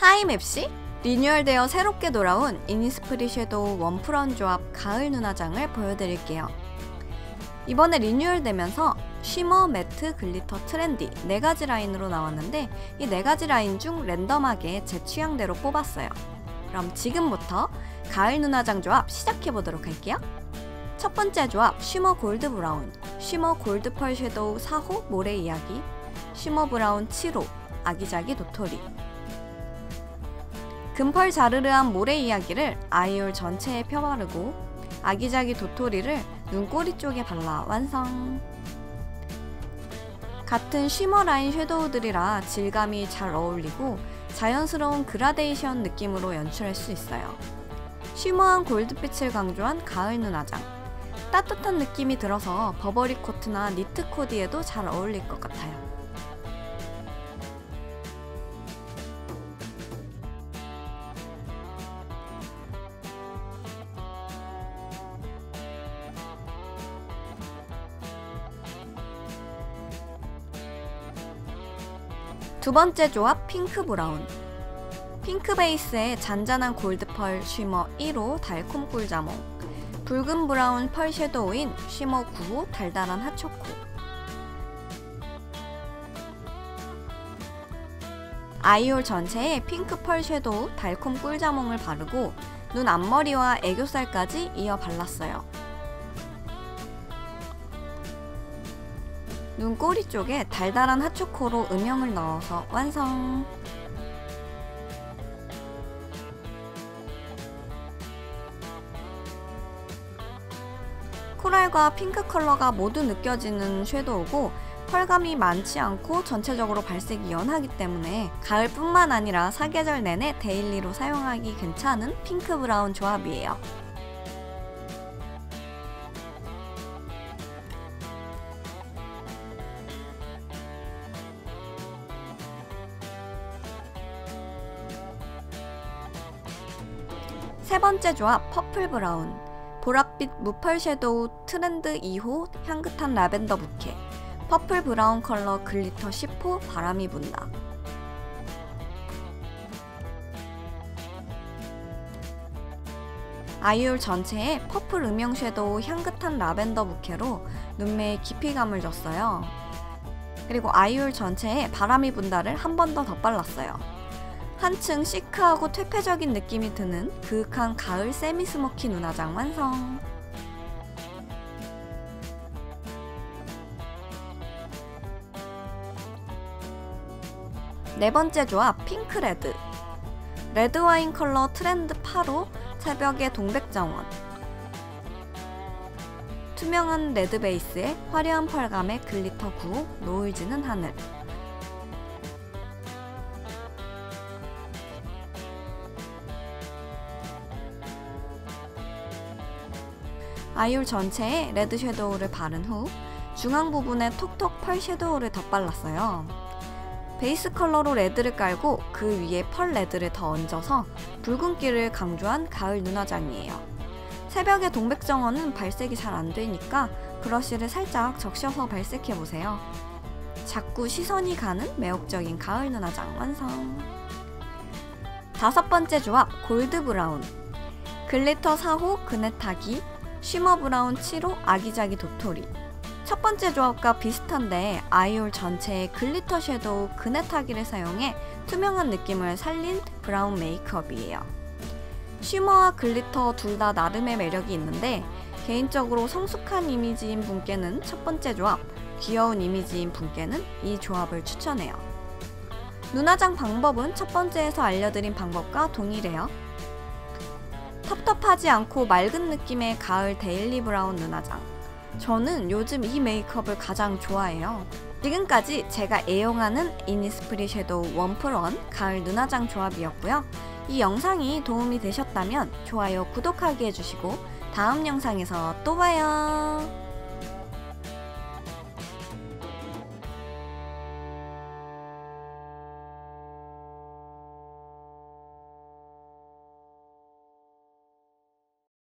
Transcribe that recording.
하이맵시 리뉴얼되어 새롭게 돌아온 이니스프리 섀도우 원프런 조합 가을 눈화장을 보여드릴게요. 이번에 리뉴얼되면서 쉬머, 매트, 글리터, 트렌디 4가지 라인으로 나왔는데 이 4가지 라인 중 랜덤하게 제 취향대로 뽑았어요. 그럼 지금부터 가을 눈화장 조합 시작해보도록 할게요. 첫 번째 조합 쉬머 골드 브라운 쉬머 골드 펄 섀도우 4호 모래 이야기 쉬머 브라운 7호 아기자기 도토리 금펄 자르르한 모래 이야기를 아이올 전체에 펴바르고 아기자기 도토리를 눈꼬리 쪽에 발라 완성 같은 쉬머 라인 섀도우들이라 질감이 잘 어울리고 자연스러운 그라데이션 느낌으로 연출할 수 있어요. 쉬머한 골드빛을 강조한 가을 눈화장 따뜻한 느낌이 들어서 버버리 코트나 니트 코디에도 잘 어울릴 것 같아요. 두 번째 조합 핑크 브라운 핑크 베이스에 잔잔한 골드 펄 쉬머 1호 달콤 꿀자몽 붉은 브라운 펄 섀도우인 쉬머 9호 달달한 핫초코 아이올 전체에 핑크 펄 섀도우 달콤 꿀자몽을 바르고 눈 앞머리와 애교살까지 이어 발랐어요. 눈꼬리 쪽에 달달한 핫초코로 음영을 넣어서 완성! 코랄과 핑크 컬러가 모두 느껴지는 섀도우고 펄감이 많지 않고 전체적으로 발색이 연하기 때문에 가을뿐만 아니라 사계절 내내 데일리로 사용하기 괜찮은 핑크 브라운 조합이에요. 세 번째 조합 퍼플 브라운 보랏빛 무펄 섀도우 트렌드 2호 향긋한 라벤더 부케 퍼플 브라운 컬러 글리터 10호 바람이 분다 아이올 전체에 퍼플 음영 섀도우 향긋한 라벤더 부케로 눈매에 깊이감을 줬어요. 그리고 아이올 전체에 바람이 분다를 한 번 더 덧발랐어요. 한층 시크하고 퇴폐적인 느낌이 드는 그윽한 가을 세미 스모키 눈화장 완성! 네 번째 조합 핑크레드. 레드와인 컬러 트렌드 8호 새벽의 동백정원. 투명한 레드 베이스에 화려한 펄감의 글리터 9호 노을 지는 하늘 아이올 전체에 레드 섀도우를 바른 후 중앙 부분에 톡톡 펄 섀도우를 덧발랐어요. 베이스 컬러로 레드를 깔고 그 위에 펄 레드를 더 얹어서 붉은기를 강조한 가을 눈화장이에요. 새벽의 동백정원은 발색이 잘 안되니까 브러쉬를 살짝 적셔서 발색해보세요. 자꾸 시선이 가는 매혹적인 가을 눈화장 완성! 다섯 번째 조합 골드 브라운 글리터 4호 그네 타기 쉬머 브라운 7호 아기자기 도토리 첫 번째 조합과 비슷한데 아이올 전체에 글리터 섀도우 그네타기를 사용해 투명한 느낌을 살린 브라운 메이크업이에요. 쉬머와 글리터 둘 다 나름의 매력이 있는데 개인적으로 성숙한 이미지인 분께는 첫 번째 조합, 귀여운 이미지인 분께는 이 조합을 추천해요. 눈화장 방법은 첫 번째에서 알려드린 방법과 동일해요. 텁텁하지 않고 맑은 느낌의 가을 데일리 브라운 눈화장. 저는 요즘 이 메이크업을 가장 좋아해요. 지금까지 제가 애용하는 이니스프리 섀도우 원프런 가을 눈화장 조합이었고요. 이 영상이 도움이 되셨다면 좋아요, 구독하기 해주시고 다음 영상에서 또 봐요.